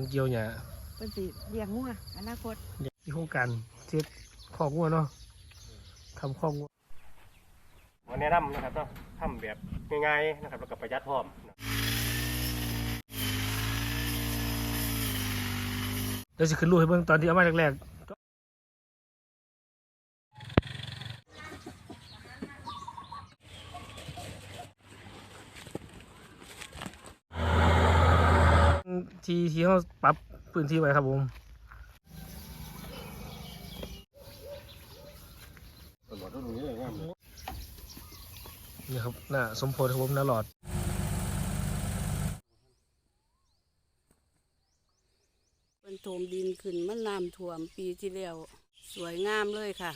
มันเกี่ยวหญ้าเป็นสิเลี้ยงงัวอนาคตที่โครงการเช็ดคอกงัวเนาะทำคอกงัววันแนะนำนะครับเนาะทำแบบง่ายๆนะครับแล้วก็ประหยัดพร้อมเดี๋ยวจะขึ้นรูปให้เบิ่งตอนที่เอามาแรกๆ ที่ที่เขาปรับพื้นที่ไว้ครับผมนี่เลยงามเลยนี่ครับหน้าสมโพธิครับผมหน้าหลอดเป็นโถมดินขึ้นมันน้ำท่วมปีที่แล้ว สวยงามเลยค่ะ